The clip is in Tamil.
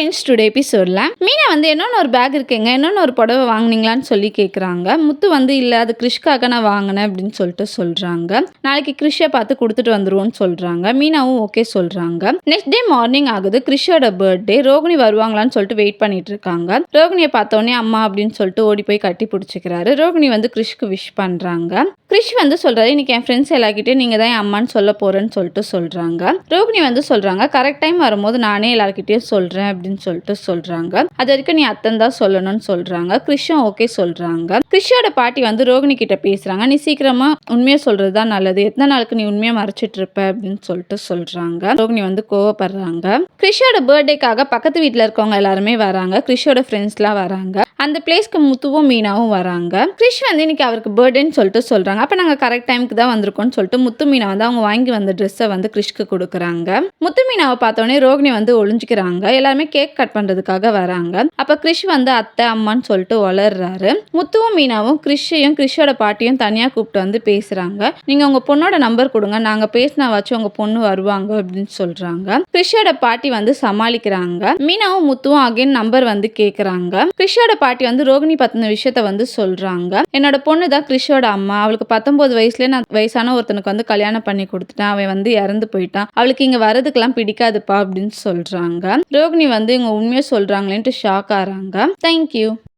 ஃப்ரெண்ட்ஸ் டுடே எபிசோடில் மீனா வந்து என்னென்ன ஒரு பேக் இருக்குங்க? என்னென்ன ஒரு புடவை வாங்கினீங்களான்னு சொல்லி கேட்குறாங்க முத்து வந்து இல்லை அது கிறிஷ்காக நான் வாங்கினேன் அப்படின்னு சொல்லிட்டு சொல்கிறாங்க நாளைக்கு கிறிஷை பார்த்து கொடுத்துட்டு வந்துருவோம்னு சொல்கிறாங்க மீனாவும் ஓகே சொல்கிறாங்க நெக்ஸ்ட் டே மார்னிங் ஆகுது. கிறிஷோட பர்த்டே ரோகிணி வருவாங்களான்னு சொல்லிட்டு வெயிட் பண்ணிட்டு இருக்காங்க. ரோகிணியை பார்த்தோன்னே அம்மா அப்படின்னு சொல்லிட்டு ஓடி போய் கட்டி பிடிச்சிக்கிறாரு. ரோகிணி வந்து கிறிஷ்க்கு விஷ் பண்ணுறாங்க கிறிஷ் வந்து சொல்கிறாரு இன்னைக்கு என் ஃப்ரெண்ட்ஸ் எல்லாருக்கிட்டையும் நீங்கள் தான் என் அம்மான்னு சொல்ல போகிறேன்னு சொல்லிட்டு சொல்கிறாங்க ரோகிணி வந்து சொல்கிறாங்க கரெக்ட் டைம் வரும்போது நானே எல்லாருக்கிட்டேயும் சொல்கிறேன் அப்படின்னு சொல்லிட்டு சொல்கிறாங்க அது வரைக்கும் நீ அத்தன் தான் சொல்லணும்னு சொல்கிறாங்க கிருஷ்ணன் ஓகே சொல்கிறாங்க கிருஷ்ணோட பாட்டி வந்து ரோகிணி கிட்ட பேசுகிறாங்க நீ சீக்கிரமாக உண்மையை சொல்கிறது தான் நல்லது. எத்தனை நாளுக்கு நீ உண்மையை மறைச்சிட்டு இருப்ப அப்படின்னு சொல்லிட்டு சொல்கிறாங்க ரோகிணி வந்து கோவப்படுறாங்க. கிறிஷோட பர்த்டேக்காக பக்கத்து வீட்டில் இருக்கவங்க எல்லாருமே வராங்க. கிறிஷோட ஃப்ரெண்ட்ஸ்லாம் வராங்க. அந்த பிளேஸ்க்கு முத்துவும் மீனாவும் வராங்க. கிரிஷ் வந்து இன்னைக்கு அவருக்கு பர்த்டேன்னு சொல்லிட்டு சொல்கிறாங்க அப்போ நாங்கள் கரெக்ட் டைமுக்கு தான் வந்திருக்கோம்னு சொல்லிட்டு முத்து மீனா வந்து அவங்க வாங்கி வந்த ட்ரெஸ்ஸை வந்து கிரிஷ்க்கு கொடுக்குறாங்க. முத்து மீனாவை பார்த்தோன்னே ரோகிணி வந்து ஒளிஞ்சிக்கிறாங்க. எல்லாருமே கேக் கட் பண்ணுறதுக்காக வராங்க. அப்போ கிறிஷ் வந்து அத்தை அம்மான்னு சொல்லிட்டு வளர்றாரு. முத்துவும் மீனாவும் கிறிஷையும் கிறிஷோட பாட்டியும் தனியாக கூப்பிட்டு வந்து பேசுகிறாங்க நீங்கள் உங்கள் பொண்ணோட நம்பர் கொடுங்க. நாங்கள் பேசினாவாச்சும் உங்கள் பொண்ணு வருவாங்க அப்படின்னு சொல்கிறாங்க கிறிஷோட பாட்டி வந்து சமாளிக்கிறாங்க. மீனாவும் முத்துவும் அகைன் நம்பர் வந்து கேட்குறாங்க கிறிஷோட பாட்டி வந்து ரோகிணி பத்தின விஷயத்த வந்து சொல்றாங்க. என்னோட பொண்ணு தான் கிறிஷோட அம்மா. அவளுக்கு பத்தொன்பது வயசுல நான் வயசான ஒருத்தனுக்கு வந்து கல்யாணம் பண்ணி கொடுத்துட்டேன். அவன் வந்து இறந்து போயிட்டான். அவளுக்கு இங்க வரதுக்கெல்லாம் பிடிக்காதுப்பா அப்படின்னு சொல்றாங்க. ரோகிணி வந்து வந்து இவங்க உண்மையை சொல்கிறாங்களேன்ட்டு ஷாக் ஆகிறாங்க. தேங்க்யூ